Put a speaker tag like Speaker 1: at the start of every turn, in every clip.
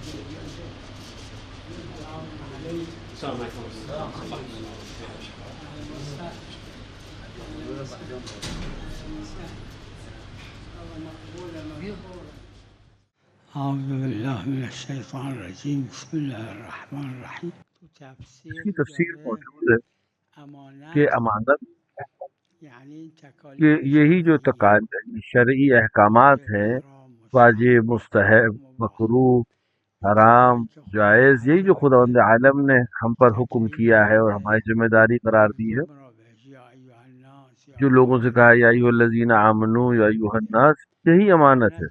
Speaker 1: السلام
Speaker 2: بسم الرحمن الرحیم
Speaker 3: کی
Speaker 2: تفسیر
Speaker 3: موجود ہے کہ
Speaker 2: امانت یعنی
Speaker 3: کہ
Speaker 2: تکالیف
Speaker 3: یہی جو شرعی احکامات ہیں واجب مستحب مکرو حرام جائز یہی جو خدا عالم نے ہم پر حکم کیا ہے اور ہماری ذمہ داری قرار دی ہے۔ جو لوگوں سے کہا یا الذین آمنو یا الناس یہی امانت ہے۔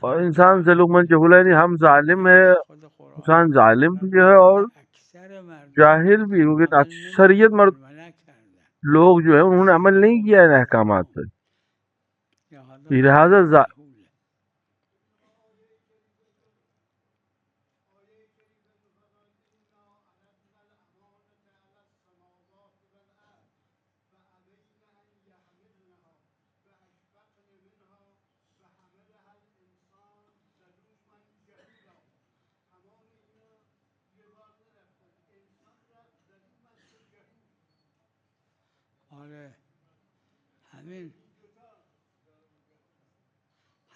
Speaker 3: اور انسان ظلم جہولا یعنی ہم ظالم ہے انسان ظالم بھی ہے اور جاہل بھی کیونکہ اکثریت مرد لوگ جو ہے انہوں نے عمل نہیں کیا ان احکامات پر۔ لہذا ذا-
Speaker 2: آره همین هم جاهل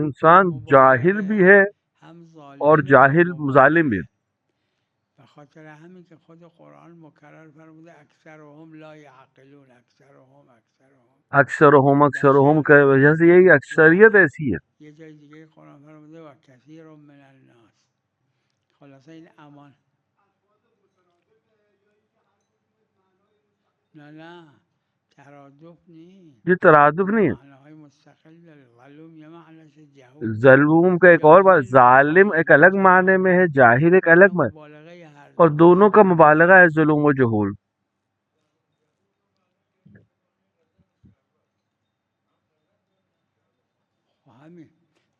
Speaker 3: انسان جاہل بھی ہے اور جاہل
Speaker 2: مبالغ
Speaker 3: ظالم بھی
Speaker 2: خاطر همین که خود قرآن مکرر فرموده اکثرهم لا یعقلون اکثرهم اکثرهم.
Speaker 3: اکثر ہم اکثر ہم کی وجہ سے یہی اکثریت ایسی ہے
Speaker 2: یه جای دیگه قرآن فرموده و کثیر من الناس. خلاصه این امان. نه نه. ترادف
Speaker 3: یہ ترادف نہیں ہے ظلم کا ایک اور بات ظالم ایک الگ معنی میں ہے جاہل ایک الگ معنی. اور دونوں کا مبالغہ ہے ظلم و جہول.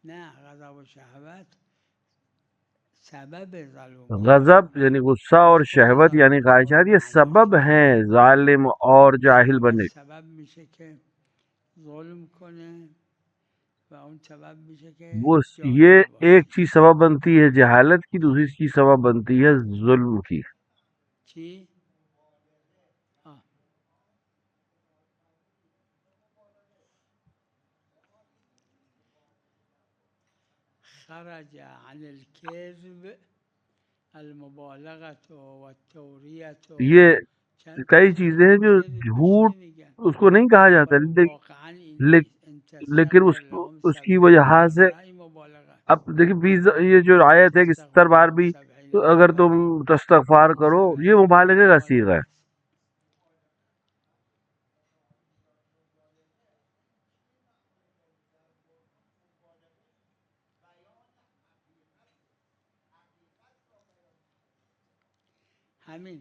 Speaker 2: نه غضب و ظلم
Speaker 3: غضب یعنی غصہ اور شہوت یعنی خواہشات یہ سبب ہیں ظالم اور جاہل
Speaker 2: که
Speaker 3: وہ یہ. ایک چیز سبب بنتی ہے جہالت کی دوسری چیز سبب بنتی ہے ظلم کی
Speaker 2: چی؟ آه. خرج عن الكذب، المبالغة والتوریة
Speaker 3: یہ کئی چیزیں ہیں جو جھوٹ، اس کو نہیں کہا جاتا، لیکن لیکن اس اس کی وجہ سے اب دیکھیں بیس یہ جو آیت ہے کہ ستر بار بھی تو اگر تم استغفار کرو، یہ مبالغے کا سیغہ ہے
Speaker 2: همین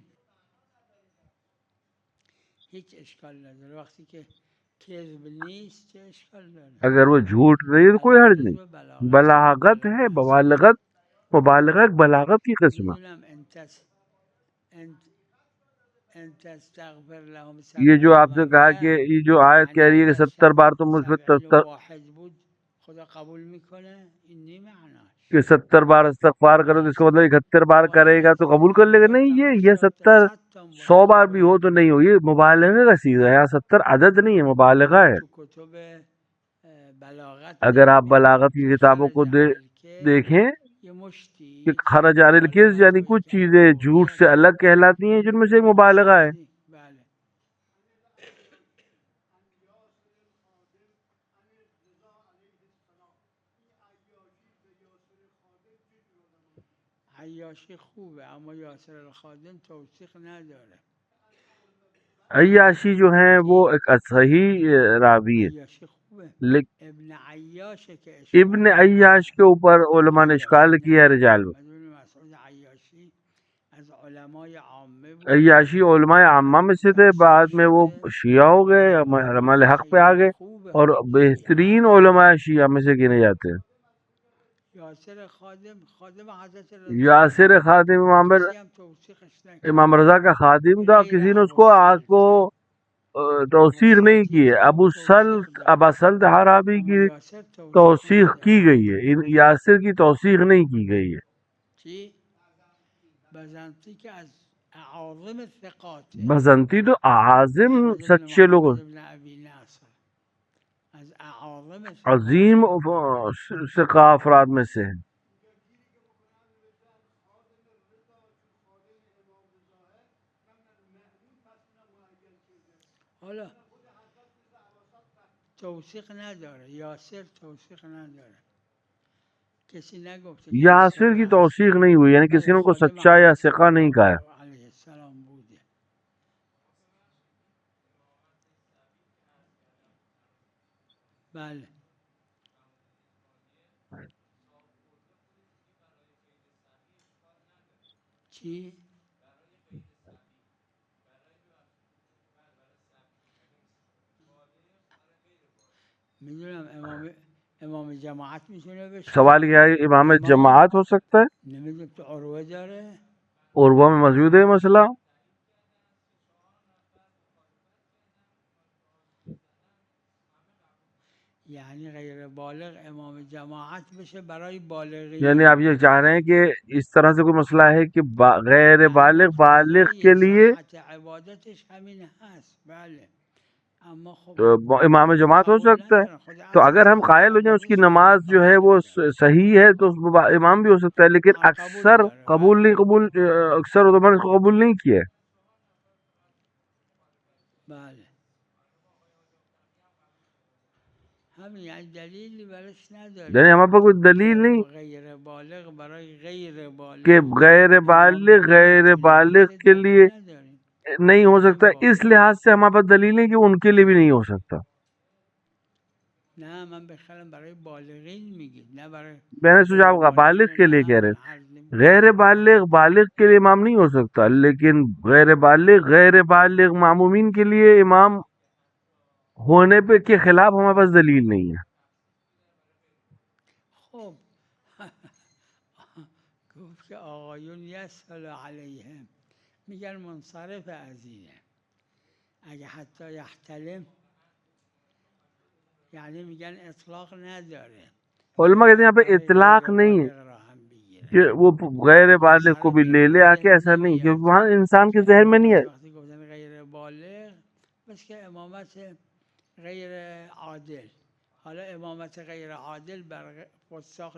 Speaker 3: اگر وہ جھوٹ نہیں ہے تو کوئی حرج نہیں
Speaker 2: بلاغت
Speaker 3: ہے مبالغت مبالغہ ایک بلاغت کی قسم یہ جو آپ نے کہا. کہ یہ جو آیت کہہ رہی ہے کہ ستر بار تم مجھ پہ
Speaker 2: خدا قبول
Speaker 3: کہ ستر بار استغفار کرو تو اس کا مطلب اکہتر بار کرے گا تو قبول کر لے گا۔ نہیں، یہ یہ ستر سو بار بھی ہو تو نہیں ہو۔ یہ مبالغے کا سیغہ ہے۔ یہاں ستر عدد نہیں ہے، مبالغہ ہے۔ اگر آپ بلاغت کی کتابوں کو دیکھیں کہ خرج عن الکذب یعنی کچھ چیزیں جھوٹ سے الگ کہلاتی ہیں، جن میں سے ایک مبالغہ ہے
Speaker 2: بله عیاشی خوبه اما یاسر الخادم توثیق نداره.
Speaker 3: عیاشی جو ہیں وہ ایک صحیح راوی ہے
Speaker 2: عیاشی خوبه.
Speaker 3: لیکن
Speaker 2: ابن عیاشه که اشکال
Speaker 3: ابن عیاش کے اوپر علماء نے اشکال کیا ہے رجال میں.
Speaker 2: مسعود عیاشی از علمای عامه بود.
Speaker 3: عیاشی علماء عامہ میں سے تھے بعد میں وہ شیعہ ہو گئے علماء حق پہ آ گئے
Speaker 2: خوبه.
Speaker 3: اور بہترین علماء شیعہ میں سے گنے جاتے ہیں۔
Speaker 2: یاسر خادم
Speaker 3: امام رضا کا خادم تھا کسی نے اس کو آگ کو توثیق نہیں کی ہے ابو سلط ابا سلط حرابی کی توثیق کی گئی ہے یاسر کی توثیق نہیں کی گئی ہے۔
Speaker 2: ثقات
Speaker 3: بزنتی تو اعظم سچے لوگ عظیم ثقہ افراد میں سے ہیں
Speaker 2: توثیق نداره یاسر توثیق نداره کسی نگفته که
Speaker 3: یاسر کی. توثیق نہیں ہوئی یعنی کسی نے کو سچا یا ثقہ نہیں کہا ہے
Speaker 2: علیه السلام بوده بله چی؟ امام امام جماعت
Speaker 3: سوال کیا ہے امام جماعت ہو سکتا ہے
Speaker 2: داره
Speaker 3: عروہ میں موجود ہے یہ مسئلہ
Speaker 2: یعنی غیر بالغ امام جماعت بشه برای بالغین
Speaker 3: یعنی آپ یہ چاہ رہے ہیں کہ اس طرح سے کوئی مسئلہ ہے کہ با- غیر بالغ بالغ کے لیے؟
Speaker 2: عبادتش همین هست بله. اما خب
Speaker 3: تو امام جماعت ہو سکتا ہے؟ تو اگر ہم قائل ہو جائیں اس کی نماز جو ہے وہ صحیح ہے تو امام بھی ہو سکتا ہے لیکن
Speaker 2: ہاں،
Speaker 3: اکثر قبول نہیں قبول اکثر علماء نے اس کو قبول نہیں کیا ہے
Speaker 2: بله همین یعنی
Speaker 3: ہمارے پاس کوئی دلیل نہیں
Speaker 2: غیر بالغ برای غیر بالغ.
Speaker 3: کہ غیر بالغ غیر بالغ کے لیے. نہیں ہو سکتا اس لحاظ سے ہمارے پاس دلیل نہیں کہ ان کے لیے بھی نہیں ہو سکتا. میں نے سوچا آپ بالغ کے لیے کہہ رہے غیر بالغ بالغ کے لیے امام نہیں ہو سکتا لیکن غیر بالغ غیر بالغ معمومین کے لیے امام ہونے پہ کے خلاف ہمارے پاس دلیل نہیں ہے۔
Speaker 2: از اینه اگه حتی یحتلم یعنی میگن اطلاق نداره.
Speaker 3: علماء کہتے ہیں یہاں پہ اطلاق نہیں ہے کہ وہ غیر بالغ کو بھی لے لے آ کے ایسا نہیں کیونکہ وہاں انسان کے ذہن میں نہیں ہے۔
Speaker 2: غیر بالغ بس که امامت غیر عادل. حالا امامت غیر عادل بر فساق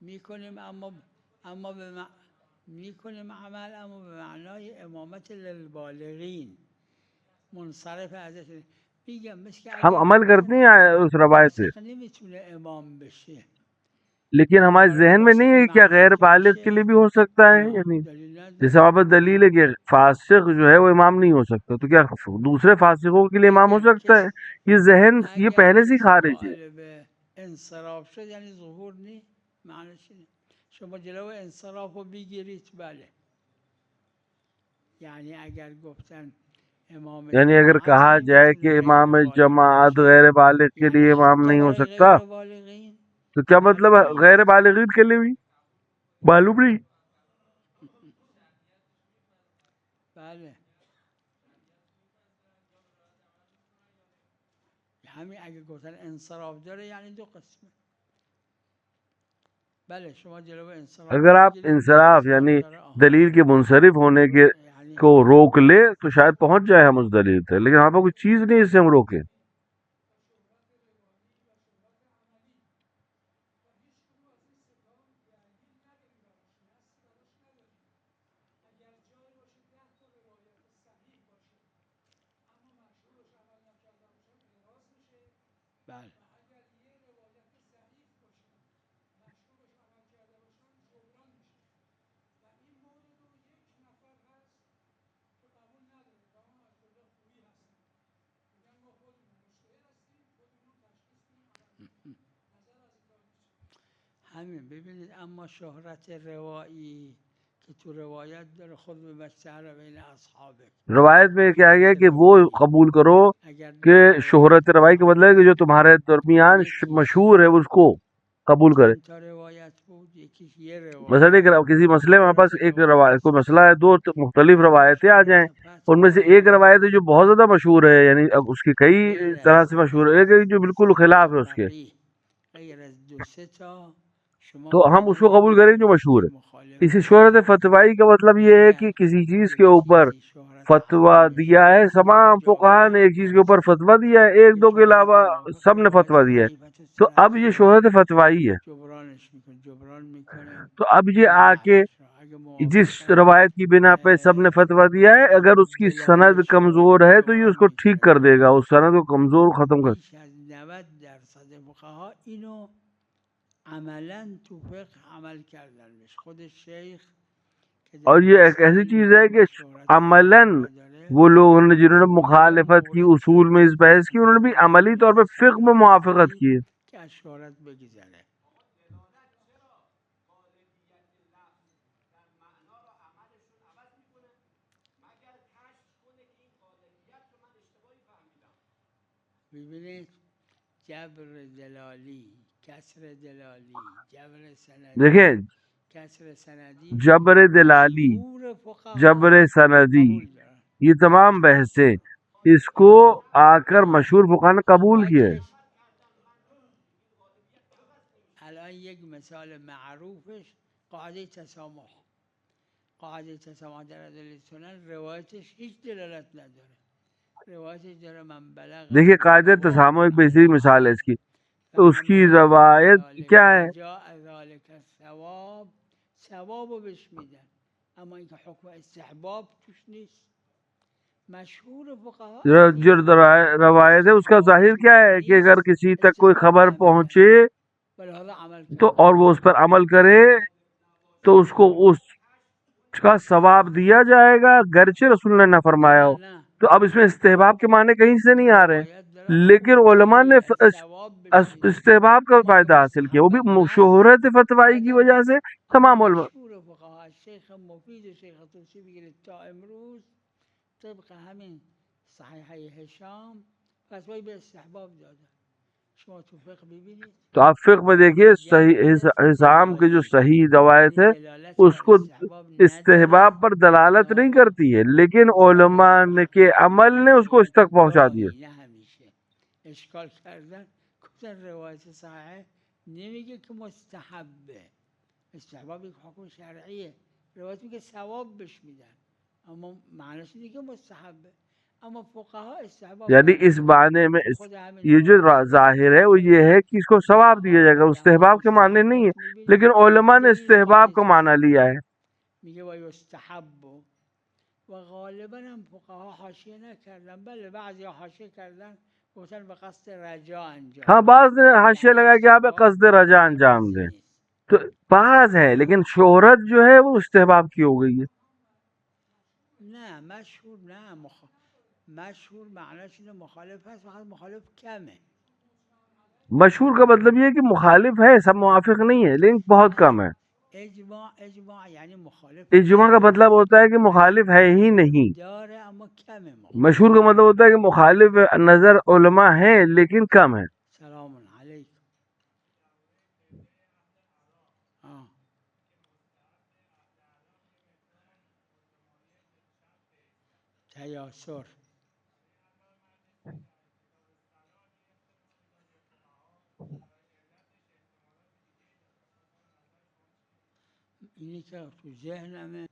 Speaker 2: میکنیم اما اما به میکنیم عمل اما به معنای امامت للبالغین. منصرف ازش میگم مثل هم
Speaker 3: عمل کرتے ہیں اس روایت سے
Speaker 2: نمیتونه امام بشه.
Speaker 3: لیکن ہمارے ذہن میں نہیں ہے کیا غیر بالغ کے لیے بھی ہو سکتا ہے یعنی. جیسے وہاں پر دلیل ہے کہ فاسق جو ہے وہ امام نہیں ہو سکتا تو کیا دوسرے فاسقوں کے لیے امام ہو سکتا ہے یہ ذہن یہ پہلے سے خارج ہے
Speaker 2: یعنی بله یعنی اگر
Speaker 3: یعنی کہا جائے کہ امام جماعت. غیر بالغ کے لیے امام نہیں ہو سکتا تو کیا مطلب ہے؟ غیر بالغین کے لیے بھی؟ معلوم نہیں۔
Speaker 2: همین اگه گفتن انصراف داره یعنی دو قسمه بله شما جلو انصراف
Speaker 3: اگر آپ انصراف یعنی. دلیل کے منصرف ہونے کے
Speaker 2: یعنی
Speaker 3: کو روک لے تو شاید پہنچ جائے ہم اس دلیل تک لیکن ہمارے پاس کوئی چیز نہیں اس سے ہم روکیں۔
Speaker 2: بله. همین ببینید اما شهرت روایی که تو روایت داره خود به بشتر بین اصحابه.
Speaker 3: روایت میں کیا گیا کہ وہ قبول کرو کہ شہرت روائی کا مطلب کہ جو تمہارے درمیان مشہور ہے اس کو قبول کرے۔ مثلا ایک کسی مسئلے میں ہمارے پاس ایک روایت کوئی مسئلہ ہے، دو مختلف روایتیں آ جائیں، ان میں سے ایک روایت ہے جو بہت زیادہ مشہور ہے یعنی اس کی کئی طرح سے مشہور ہے، ایک جو بالکل خلاف ہے اس کے۔ تو ہم اس کو قبول کریں جو مشہور ہے۔ اسی شہرت فتوائی کا مطلب یہ ہے کہ کسی چیز کے اوپر
Speaker 2: شهرت
Speaker 3: فتوا دیا ہے۔ تمام فقہا نے ایک چیز کے اوپر فتوا دیا ہے۔ ایک دو کے علاوہ سب نے فتوا دیا ہے۔ تو اب یہ شہرت فتوائی ہے۔ تو اب یہ آ کے جس روایت کی بنا پہ سب نے فتوا دیا ہے، اگر اس کی سند کمزور ہے تو یہ اس کو ٹھیک کر دے گا۔ اس سند کو کمزور ختم کر۔
Speaker 2: بیش از 90 درصد فقها اینو عملا تو فقه عمل کردن خود شیخ
Speaker 3: اور یہ ایک ایسی چیز ہے کہ عملاً وہ لوگ جنہوں نے مخالفت کی اصول میں اس بحث کی انہوں نے بھی عملی طور پہ فقم موافقت کی
Speaker 2: اشارت بجزنے دلادت
Speaker 3: دیکھیں جبر دلالی جبر سندی. یہ تمام بحثیں اس کو آ کر مشہور فقہ نے قبول کیا ہے۔
Speaker 2: یک مثال معروفش قاعده تسامح۔ قاعده تسامح در ادله سنن روایتش هیچ دلالت نداره۔ روایتش داره من بلغ
Speaker 3: دیکھیے قاعدہ تسامح ایک بہترین مثال ہے اس کی۔ اس کی روایت کیا ہے؟
Speaker 2: جاء ذلك ثواب ثواب رو بهش میدن. اما اینکه حکم استحباب توش نیست. مشهور فقها
Speaker 3: جو روایت ہے اس کا ظاہر کیا ہے کہ اگر کسی تک کوئی خبر پہنچے تو. اور وہ اس پر عمل کرے تو اس کو اس کا ثواب دیا جائے گا گرچہ رسول نے نہ فرمایا ہو۔ تو اب اس میں استحباب کے معنی کہیں سے نہیں آ رہے؟ لیکن علماء نے. استحباب کا فائدہ حاصل کیا۔ وہ بھی شہرت فتوائی کی وجہ سے تمام علماء
Speaker 2: تو
Speaker 3: آپ فقہ میں دیکھیے حسام کی جو صحیح روایت ہے اس کو
Speaker 2: استحباب
Speaker 3: پر دلالت نہیں کرتی ہے لیکن علماء کے عمل نے اس کو اس تک پہنچا دیا۔
Speaker 2: اشکال کردن گفتن روایت صحیحه. نمیگه که مستحبه. استحباب یک حکم شرعیه. روایت میگه ثواب بهش میدن. اما معنیش که مستحبه. اما فقها استحباب
Speaker 3: یعنی. اس معنی میں یہ جو ظاہر ہے وہ یہ ہے کہ اس کو ثواب دیا جائے گا استحباب کے معنی نہیں ہے لیکن علماء نے استحباب کا معنی لیا ہے
Speaker 2: میگه و یستحب و غالبا هم فقها حاشیه نکردن. بله بعضی حاشیه کردن. قصد رجا انجام
Speaker 3: ہاں بعض نے حاشیہ لگا کہ آپ قصد رجا انجام دیں۔ تو بعض ہے لیکن شہرت جو ہے وہ استحباب کی ہو گئی ہے۔
Speaker 2: نه مشهور نه مخ... مشهور معناش اینه مخالف هست فقط مخالف کمه.
Speaker 3: مشہور کا مطلب یہ ہے کہ مخالف ہے سب موافق نہیں ہے لیکن بہت کم ہے۔
Speaker 2: اجماع اجماع یعنی مخالف
Speaker 3: اجماع کا مطلب ہوتا ہے کہ مخالف ہے ہی نہیں۔ مشہور کا مطلب ہوتا ہے کہ مخالف نظر علماء ہیں لیکن کم ہے
Speaker 2: سلام علیکم۔ آه. تیاسر اینی که تو ذهنمه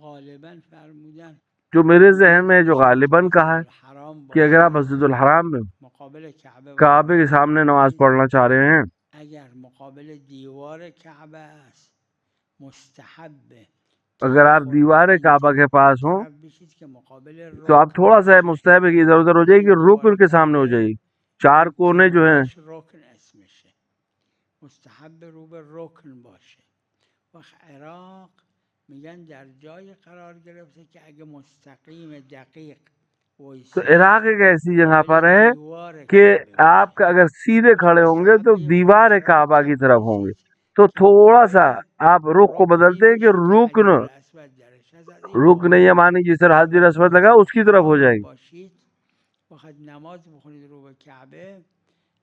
Speaker 2: غالبا فرمودن
Speaker 3: جو میرے ذہن میں جو غالباً کہا ہے کہ اگر آپ مسجد الحرام میں
Speaker 2: مقابل کعبه
Speaker 3: کعبے کے سامنے نماز پڑھنا چاہ رہے ہیں
Speaker 2: اگر مقابل دیوار کعبه است مستحبه
Speaker 3: اگر آپ دیوار کعبہ کے پاس ہوں تو آپ تھوڑا سا مستحب ہے کہ ادھر ادھر ہو جائے گی رکن کے سامنے ہو جائے گی۔ چار کونے جو ہیں
Speaker 2: دیوارش رکن اسمشه. مستحب رو به رکن باشه. و عراق میگن در جای قرار گرفته که اگه مستقیم دقیق
Speaker 3: تو عراق ایک ایسی جگہ پر ہے کہ آپ کا اگر سیدھے کھڑے ہوں گے تو دیوار کعبہ کی طرف ہوں گے۔ تو تھوڑا سا آپ رخ کو بدلتے ہیں کہ رکن رکن یہ مانی جس طرح حضر اسود لگا اس کی طرف ہو جائے گی۔
Speaker 2: نماز بخونید رو به کعبه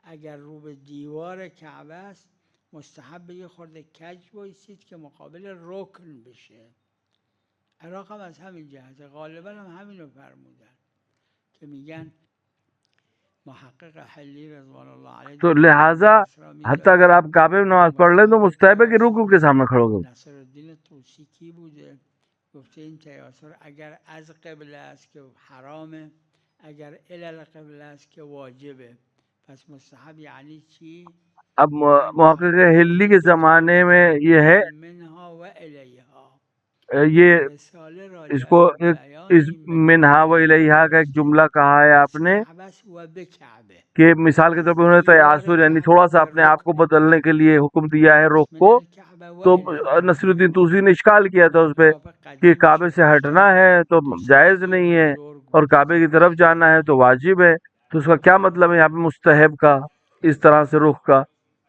Speaker 2: اگر رو به دیوار کعبه است مستحب یه خورده کج بایستید که مقابل رکن بشه. عراق هم از همین جهته غالبا هم همینو فرمودن که میگن محقق حلی رضوان الله علیه
Speaker 3: تو لہذا حتی اگر آپ کعبے میں نماز پڑھ لیں تو مستحب ہے کہ رکو کے سامنے کھڑو گے
Speaker 2: نصر الدین توسی کی بوده. گفته این تیاسر اگر از قبله است که حرامه اگر الال قبله است که واجبه. پس مستحب یعنی چی؟
Speaker 3: اب محقق ہلی کے زمانے میں یہ ہے، یہ اس کو اس منہا و الیہا کا ایک جملہ کہا ہے آپ نے، کہ مثال کے طور پہ انہوں نے تیاسر یعنی تھوڑا سا اپنے آپ کو بدلنے کے لیے حکم دیا ہے رخ کو۔ تو نصر الدین توسی نے اشکال کیا تھا اس پہ کہ کعبے سے ہٹنا ہے تو جائز نہیں ہے اور کعبے کی طرف جانا ہے تو واجب ہے۔ تو اس کا کیا مطلب ہے یہاں پہ مستحب کا، اس طرح سے رخ کا؟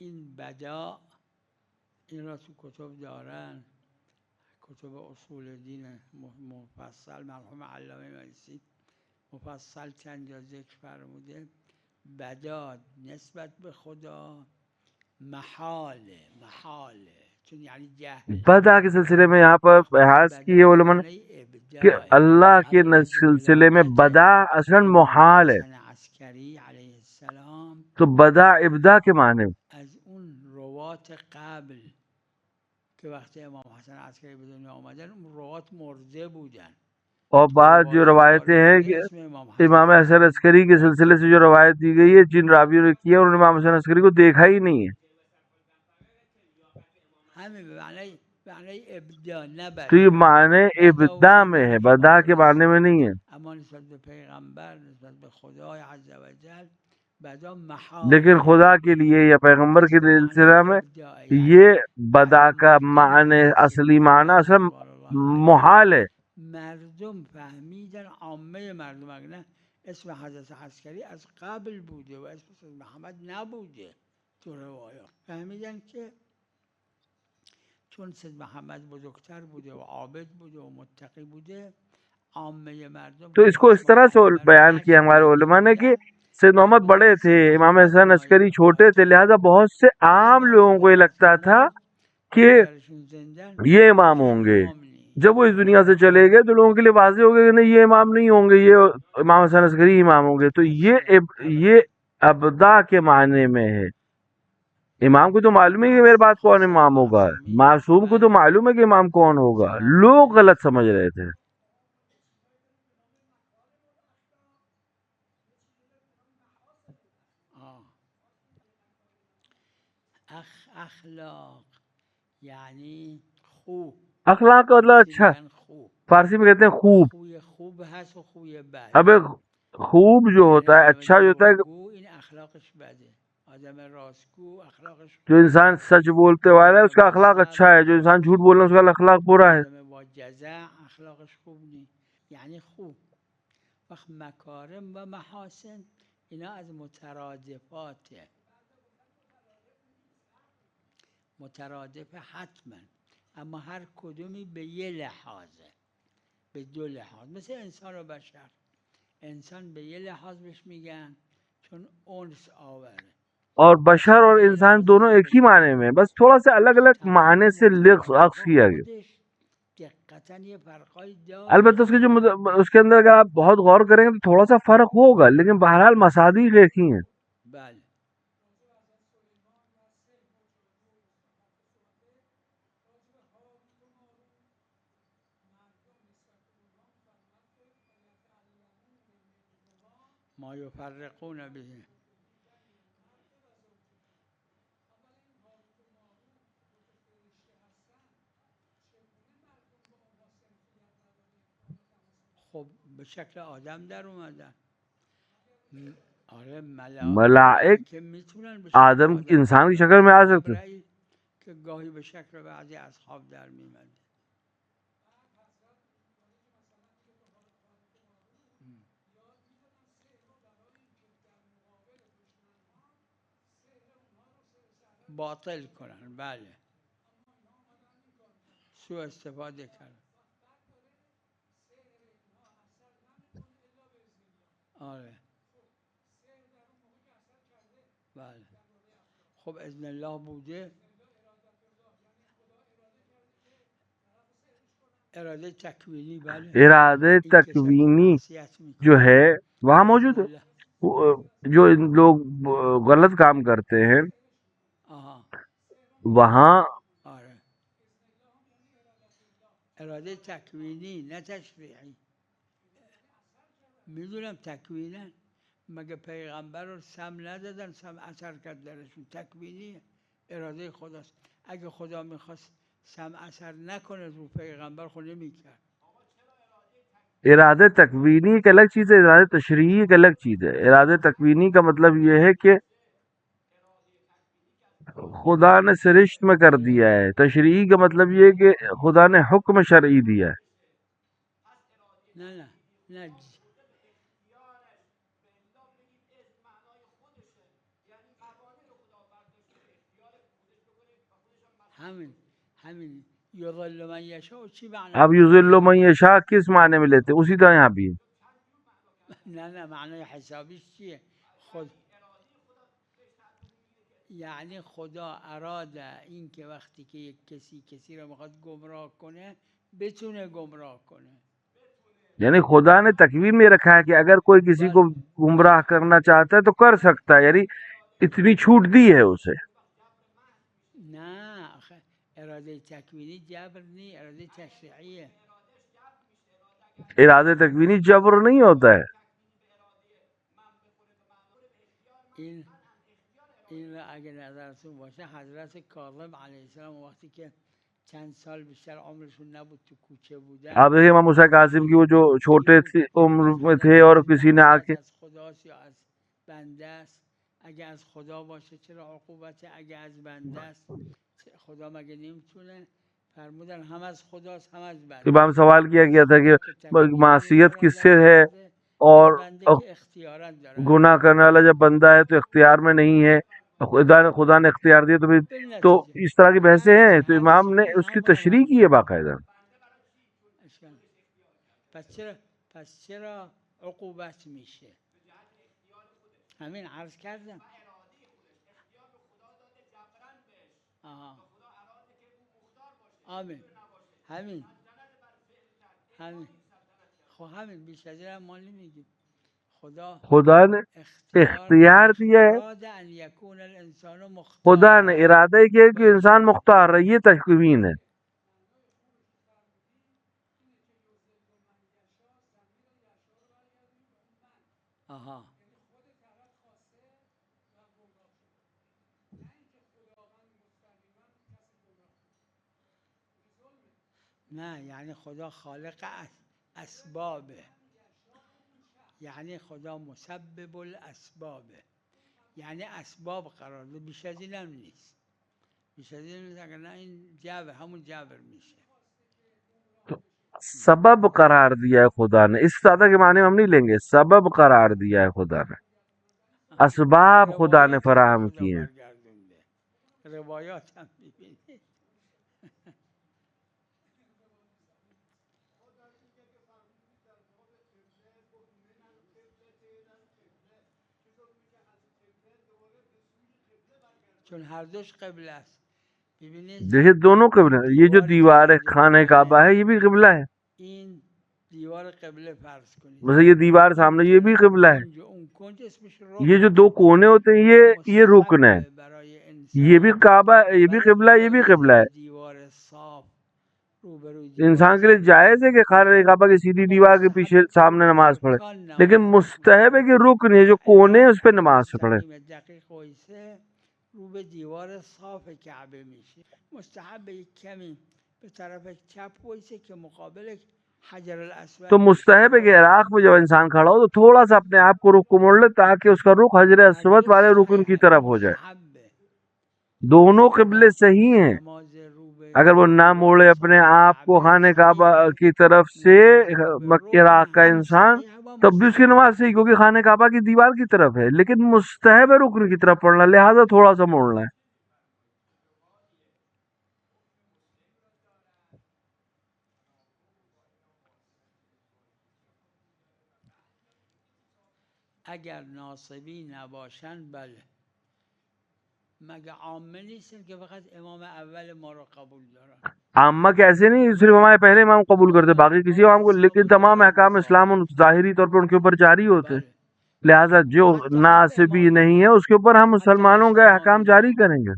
Speaker 2: این بجا این را تو کتب دارن کتب اصول دین مفصل مرحوم علامه مجلسی مفصل چند جا ذکر فرموده بدا نسبت به خدا محاله محاله چون یعنی
Speaker 3: بدا کے سلسلے میں یہاں پر بحث کی ہے علماء نے کہ اللہ کے سلسلے میں بدا اصلا محال ہے۔ تو بدا ابدا کے معنی اور بعض جو روایتیں ہیں کہ
Speaker 2: اسم امام حسن
Speaker 3: امام حسن عسکری کے سلسلے سے جو روایت دی گئی ہے جن راویوں نے کیا انہوں نے امام حسن عسکری کو دیکھا ہی نہیں ہے
Speaker 2: همین به معنی به معنی ابدا نه
Speaker 3: تو یہ معنی ابدا میں ہے بدا کے معنی میں نہیں ہے۔ لیکن خدا کے لیے یا پیغمبر کے سلسلہ میں یہ بدا کا معنی اصلی معنی اصلا محال ہے۔
Speaker 2: مردم فهمیدن عامه مردم اگر نه اسم حضرت عسکری از قبل بوده و اسم محمد نبوده تو روایات. فهمیدن که چون سید محمد بزرگتر بوده و عابد بوده و متقی بوده، عامه مردم
Speaker 3: تو اس کو اس طرح سے بیان کیا ہمارے علماء نے کہ سید محمد بڑے تھے، امام حسن عسکری چھوٹے تھے، لہذا بہت سے عام لوگوں کو یہ لگتا تھا کہ یہ امام ہوں گے۔ جب وہ اس دنیا سے چلے گئے تو لوگوں کے لیے واضح ہو گیا کہ نہیں، یہ امام نہیں ہوں گے، یہ امام حسن عسکری امام ہوں گے۔ تو یہ اب- یہ ابدا کے معنی میں ہے۔ امام کو تو معلوم ہے کہ میرے بعد کون امام ہوگا۔ معصوم کو تو معلوم ہے کہ امام کون ہوگا۔ لوگ غلط سمجھ رہے تھے.
Speaker 2: اخ اخلاق یعنی خوب۔
Speaker 3: اخلاق کا مطلب اچھا۔ فارسی میں کہتے ہیں خوب۔
Speaker 2: خوب
Speaker 3: اب خوب جو ہوتا ہے اچھا جو ہوتا ہے۔
Speaker 2: آدم راستگو اخلاقش
Speaker 3: جو انسان سچ بولته والا ہے اس کا اخلاق اچھا ہے جو انسان جھوٹ بولنا اس کا اخلاق برا ہے۔
Speaker 2: با جزا اخلاقش خوب نہیں یعنی خوب. وقت مکارم و محاسن اینا از مترادفات مترادف حتما. اما هر کدومی به یه لحاظه. به دو لحاظ. مثل انسان و بشر. انسان به یه لحاظ میگن چون اونس آوره.
Speaker 3: اور بشر اور انسان دونوں ایک ہی معنی میں بس تھوڑا سا الگ الگ معنی سے لفظ عکس کیا گیا۔ البتہ اس کے جو اس کے اندر اگر آپ بہت غور کریں گے تو تھوڑا سا فرق ہوگا، لیکن بہرحال مصادیق ایک ہی ہیں۔
Speaker 2: ما یفرقون به. به شکل آدم در اومدن. آره ملائک
Speaker 3: ملائک؟
Speaker 2: که می‌تونن به شکل
Speaker 3: آدم انسان کی شکل میں آ سکتے
Speaker 2: که گاهی به شکل بعضی اصحاب در میمده. باطل کنن بله. سوء استفاده کردن. آره. بله. خب اذن الله بوده.
Speaker 3: ارادے تکوینی جو ہے وہاں موجود ہے؟ جو لوگ غلط کام کرتے ہیں وہاں
Speaker 2: آره. اراده تکوینی نه تشریعی. میدونم تکوینن مگه پیغمبر رو سم ندادن سم اثر کرد درشون؟ تکوینی اراده خداست. اگه خدا میخواست سم اثر نکنه رو پیغمبر خود نمیکرد.
Speaker 3: ارادے تکوینی ایک الگ چیز ہے ارادے تشریعی ایک الگ چیز ہے. ارادے تکوینی کا مطلب یہ ہے کہ خدا نے سرشت میں کر دیا ہے. تشریعی کا مطلب یہ ہے کہ خدا نے حکم شرعی دیا ہے.
Speaker 2: نه نه نه همین همین. یضل من یشاء چی معنی؟
Speaker 3: اب یوزل من یشاء کس معنی میں لیتے؟ اسی طرح یہاں بھی ہے۔
Speaker 2: نه نه معنای حسابیش چیه؟ خود یعنی خدا اراد این که وقتی که یک کسی کسی رو میخواد گمراه کنه بتونه گمراه کنه.
Speaker 3: یعنی خدا نے تکوین میں رکھا ہے کہ اگر کوئی کسی کو گمراہ کرنا چاہتا ہے تو کر سکتا ہے یعنی اتنی چھوٹ دی ہے اسے
Speaker 2: نه آخه تکوینی جبر اراده تشریعیه
Speaker 3: ارادے تکوینی جبر نہیں ہوتا ہے۔
Speaker 2: این این را اگه نظرتون باشه حضرت کاظم علیه السلام وقتی که چند سال بیشتر عمرشون نبود تو کوچه بودن.
Speaker 3: آپ دیکھیں امام موسیٰ قاسم کی وہ جو چھوٹے عمر میں تھے اور کسی نے آ کے
Speaker 2: از خداست یا از بنده است. اگه از خدا باشه چرا عقوبته اگه از بنده است خدا مگه نمیتونه فرمودن هم از خداست هم از بنده
Speaker 3: امام سوال کیا گیا تھا کہ معصیت کس سے ہے اور گناہ کرنے والا جب بندہ ہے تو اختیار میں نہیں ہے۔ خدا نے خدا نے اختیار دیا تو پھر تو اس طرح کی بحثیں ہیں تو امام نے اس کی تشریح کی ہے باقاعدہ؟
Speaker 2: چرا پس چرا عقوبت میشه؟ همین عرض کردم. آمین. همین. همین. خب همین بیش از این هم ما نمیگیم. خدا
Speaker 3: خدا
Speaker 2: اختیار دیه
Speaker 3: خدا اراده که انسان مختار یه
Speaker 2: تشکیبینه نه یعنی خدا خالق اس- اسبابه. یعنی خدا مسبب الاسبابه. یعنی اسباب قرار ده بیش از این هم نیست. بیش از این نیست اگر نه این جبر همون جبر میشه.
Speaker 3: سبب قرار دیا ہے خدا نے اس زیادہ کے معنی ہم نہیں لیں گے سبب قرار دیا ہے خدا نے اسباب خدا نے فراہم کیے ہیں
Speaker 2: روایات هم می‌بینید چون هر دوش قبله است۔
Speaker 3: دونوں قبلہ ہیں۔ یہ جو دیوار ہے خانہ کعبہ ہے یہ بھی قبلہ ہے۔ مثلا یہ دیوار سامنے یہ بھی قبلہ ہے۔ یہ جو دو کونے ہوتے ہیں یہ یہ رکن ہے یہ بھی کعبہ ہے یہ بھی قبلہ ہے یہ بھی قبلہ ہے۔ انسان کے لیے جائز ہے کہ خانہ کعبہ کی سیدھی دیوار کے پیچھے سامنے نماز پڑھے۔ لیکن مستحب ہے کہ رکن ہے جو کونے ہیں اس پہ نماز پڑھے۔
Speaker 2: مستقیم دیوار صاف کعبه میشه. مستحب یک کمی به طرف چپ وایسه که مقابل حجر الاسود.
Speaker 3: تو مستحب ہے کہ عراق میں جب انسان کھڑا ہو تو تھوڑا سا اپنے آپ کو رخ کو موڑ لے تاکہ اس کا رخ حجر اسود والے رکن کی طرف ہو جائے. دونوں قبلے صحیح ہیں. اگر وہ نہ موڑے اپنے آپ کو
Speaker 2: کعبه
Speaker 3: خانہ کعبہ کی طرف سے عراق کا انسان تب بھی اس کی نماز صحیح کیونکہ خانہ کعبہ کی دیوار کی طرف ہے، لیکن مستحب رکن کی طرف پڑھنا، لہٰذا تھوڑا سا موڑنا ہے۔
Speaker 2: اگر ناصبی نباشن، بله۔ مگه عامه نیستن که فقط امام اول ما رو قبول دارن؟
Speaker 3: عامہ کے ایسے نہیں صرف ہمارے پہلے امام قبول کرتے باقی کسی امام کو لیکن تمام احکام اسلام ظاہری طور پر ان کے اوپر جاری ہوتے۔ لہٰذا جو ناصبی نہیں ہے اس کے اوپر ہم مسلمانوں کے احکام جاری کریں گے۔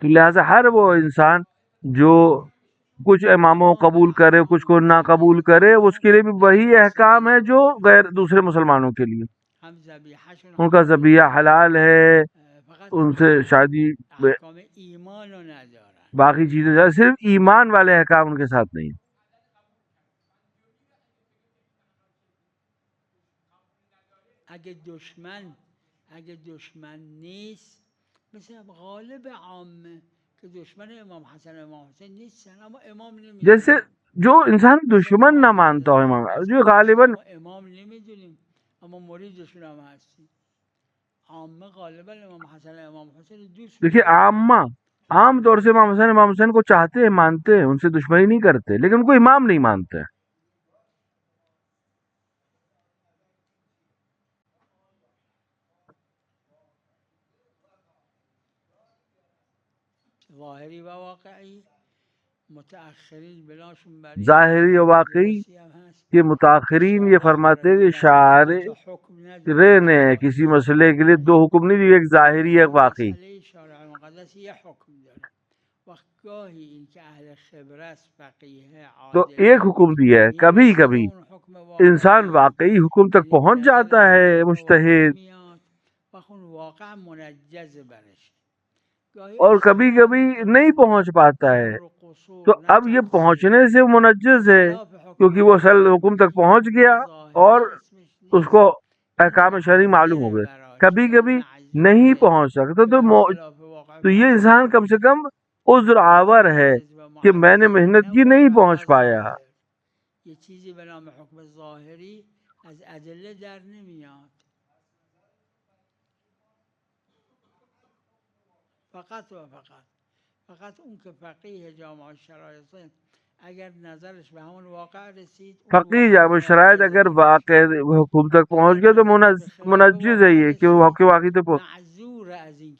Speaker 3: تو لہٰذا ہر وہ انسان جو کچھ اماموں قبول کرے کچھ کو نہ قبول کرے اس کے لیے بھی وہی احکام ہے جو غیر دوسرے مسلمانوں کے لیے۔ ان کا ذبیہ حلال ہے ان سے شادی باقی ہے، صرف ایمان والے احکام ان کے ساتھ نہیں؟
Speaker 2: اگه دشمن اگه دشمن نیست مثل غالب عامه که دشمن امام حسن و امام حسین نیستن اما امام نمی‌دونیم
Speaker 3: جیسے جو انسان دشمن نہ مانتا ہو امام جو غالباً
Speaker 2: ما امام نمی‌دونیم اما مریدشون هم هستیم. عامه غالبا امام حسن و امام حسین دوست
Speaker 3: دیکھیے عامہ عام طور سے امام حسین امام حسین کو چاہتے ہیں مانتے ہیں ان سے دشمنی نہیں کرتے لیکن ان کو امام نہیں مانتے۔
Speaker 2: ظاهری و واقعی
Speaker 3: ظاہری و واقعی کہ متاخرین یہ فرماتے ہیں کہ شاعر. نے کسی مسئلے کے لیے دو حکم نہیں دیے ایک ظاہری ایک واقعی
Speaker 2: مسئله شارع مقدس یه حکم داره وقت گاهی این که اهل خبره است فقیه
Speaker 3: تو ایک حکم دیا ہے کبھی
Speaker 2: به
Speaker 3: کبھی
Speaker 2: واقعی.
Speaker 3: انسان واقعی حکم تک
Speaker 2: یعنی
Speaker 3: پہنچ جاتا ہے
Speaker 2: گاهی
Speaker 3: اور کبھی کبھی. نہیں پہنچ پاتا ہے تو اب یہ. پہنچنے سے منجز ہے کیونکہ وہ اصل حکم تک پہنچ گیا اور اس. کو احکام شرعی معلوم ہو گئے کبھی کبھی نہیں پہنچ سکتا تو تو یہ انسان کم سے کم عذر آور ہے کہ میں نے محنت کی نہیں پہنچ پایا۔
Speaker 2: یه چیزی به نام حکم ظاهری از ادله در نمیاد۔ فقط و فقط فقط اون که فقیه جامعه شرایط اگر نظرش به همون واقع رسید اون
Speaker 3: فقی
Speaker 2: واقع
Speaker 3: جامع شرائط
Speaker 2: منجز
Speaker 3: اگر. واقع حکم تک پہنچ گیا تو منج- منجز ہے یہ کہ واقعی تک پہنچ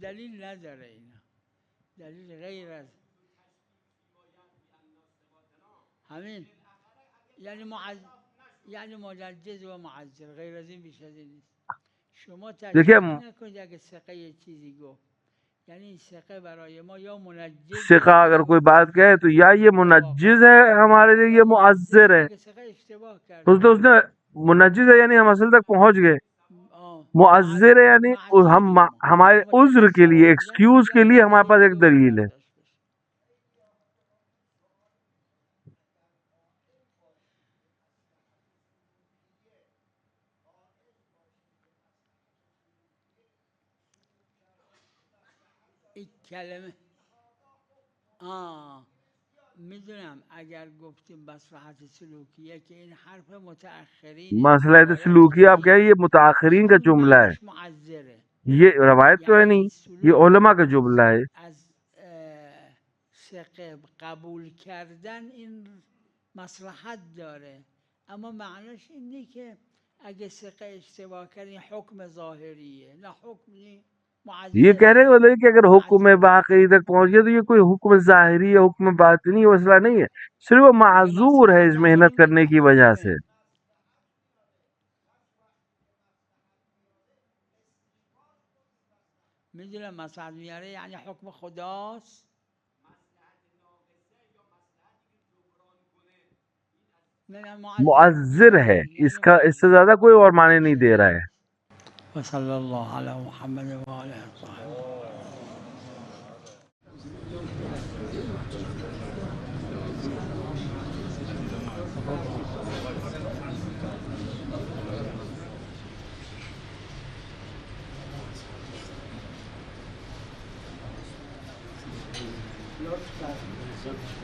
Speaker 2: دلیل نداره اینا۔ دلیل غیر از همین. یعنی معز... یعنی مجدد و معذر غیر از این بیش از این نیست. شما
Speaker 3: تکلیف
Speaker 2: نکنید اگه سقه چیزی گفت. یعنی این سقه برای ما یا منجز
Speaker 3: سقہ اگر کوئی بات کہے تو یا یہ منجز ہے ہمارے لیے یہ معذر ہے۔ اس تو اس نے منجز ہے یعنی ہم اصل تک پہنچ گئے. معذر ہے یعنی ہم ہمارے عذر کے لیے ایکسکیوز کے لیے ہمارے پاس ایک دلیل ہے۔
Speaker 2: کلمه. آه می‌دونم اگر گفتیم مصلحت سلوکیه که این حرف متأخرین
Speaker 3: مسئلہ سلوکی آپ کہیں یہ متاخرین کا جملہ ہے
Speaker 2: معذره.
Speaker 3: یہ روایت تو ہے نہیں یہ علماء کا جملہ ہے
Speaker 2: از اه، ثقه قبول کردن این مصلحت داره. اما معناش اینه که اگه ثقه اشتباه کرد این حکم ظاهریه. نه حکم نی
Speaker 3: یہ کہہ رہے ہیں کہ اگر حکم واقعی تک پہنچ گیا تو یہ کوئی حکم ظاہری یا حکم باطنی مسئلہ نہیں ہے۔ صرف وہ معذور ہے اس محنت کرنے کی وجہ سے۔
Speaker 2: میدونم میاره یعنی حکم خداست۔
Speaker 3: معذر ہے اس کا اس سے زیادہ کوئی اور معنی نہیں دے رہا ہے۔
Speaker 2: وصلى الله على محمد وعلى آله وصحبه Thank you.